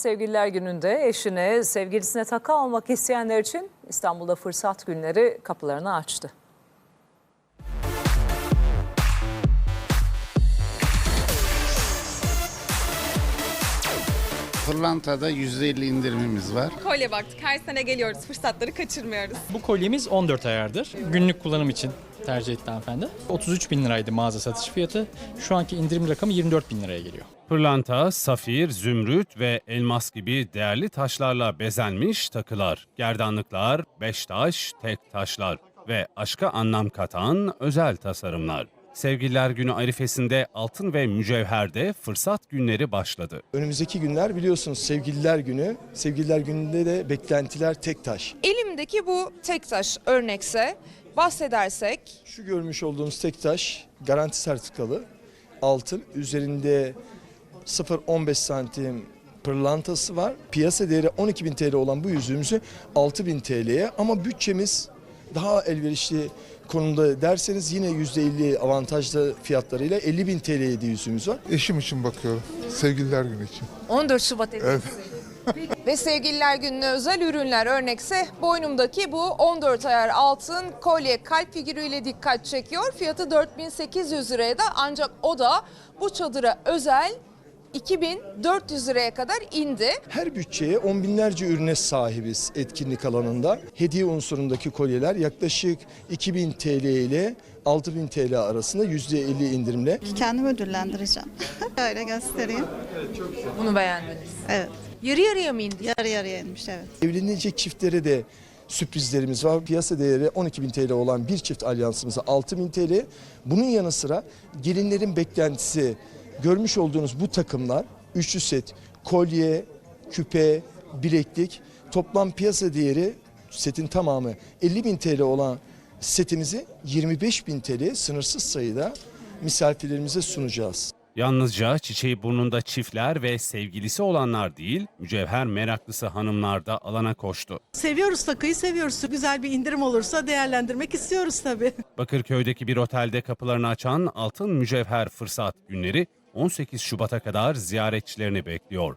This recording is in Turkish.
Sevgililer Günü'nde eşine, sevgilisine takı almak isteyenler için İstanbul'da fırsat günleri kapılarını açtı. Pırlanta'da %50 indirimimiz var. Kolye baktık. Her sene geliyoruz. Fırsatları kaçırmıyoruz. Bu kolyemiz 14 ayardır. Günlük kullanım için tercih etti hanımefendi. 33 bin liraydı mağaza satış fiyatı. Şu anki indirim rakamı 24 bin liraya geliyor. Pırlanta, safir, zümrüt ve elmas gibi değerli taşlarla bezenmiş takılar, gerdanlıklar, beş taş, tek taşlar ve aşka anlam katan özel tasarımlar. Sevgililer Günü arifesinde altın ve mücevherde fırsat günleri başladı. Önümüzdeki günler biliyorsunuz sevgililer günü. Sevgililer gününde de beklentiler tek taş. Elimdeki bu tek taş örnekse bahsedersek Şu görmüş olduğunuz tek taş garanti sertifikalı altın. Üzerinde 0.15 santim pırlantası var. Piyasa değeri 12.000 TL olan bu yüzüğümüzü 6.000 TL'ye ama bütçemiz daha elverişli konumda derseniz yine %50 avantajlı fiyatlarıyla 50.000 TL'ye de yüzüğümüz var. Eşim için bakıyorum. Sevgililer günü için. 14 Şubat hediyesi. Ve sevgililer gününe özel ürünler örnekse boynumdaki bu 14 ayar altın kolye kalp figürüyle dikkat çekiyor. Fiyatı 4800 liraya da ancak o da bu çadıra özel 2400 liraya kadar indi. Her bütçeye on binlerce ürüne sahibiz etkinlik alanında. Hediye unsurundaki kolyeler yaklaşık 2000 TL ile 6000 TL arasında %50 indirimle. Kendimi ödüllendireceğim. Öyle göstereyim. Bunu beğendiniz. Evet. Yarı yarıya mı indi? Yarı yarıya inmiş evet. Evlenecek çiftlere de sürprizlerimiz var. Piyasa değeri 12.000 TL olan bir çift alyansımıza 6.000 TL. Bunun yanı sıra gelinlerin beklentisi görmüş olduğunuz bu takımlar üçlü set, kolye, küpe, bileklik toplam piyasa değeri setin tamamı 50.000 TL olan setimizi 25.000 TL sınırsız sayıda misafirlerimize sunacağız. Yalnızca çiçeği burnunda çiftler ve sevgilisi olanlar değil, mücevher meraklısı hanımlar da alana koştu. Seviyoruz takıyı seviyoruz. Güzel bir indirim olursa değerlendirmek istiyoruz tabii. Bakırköy'deki bir otelde kapılarını açan altın mücevher fırsat günleri 18 Şubat'a kadar ziyaretçilerini bekliyor.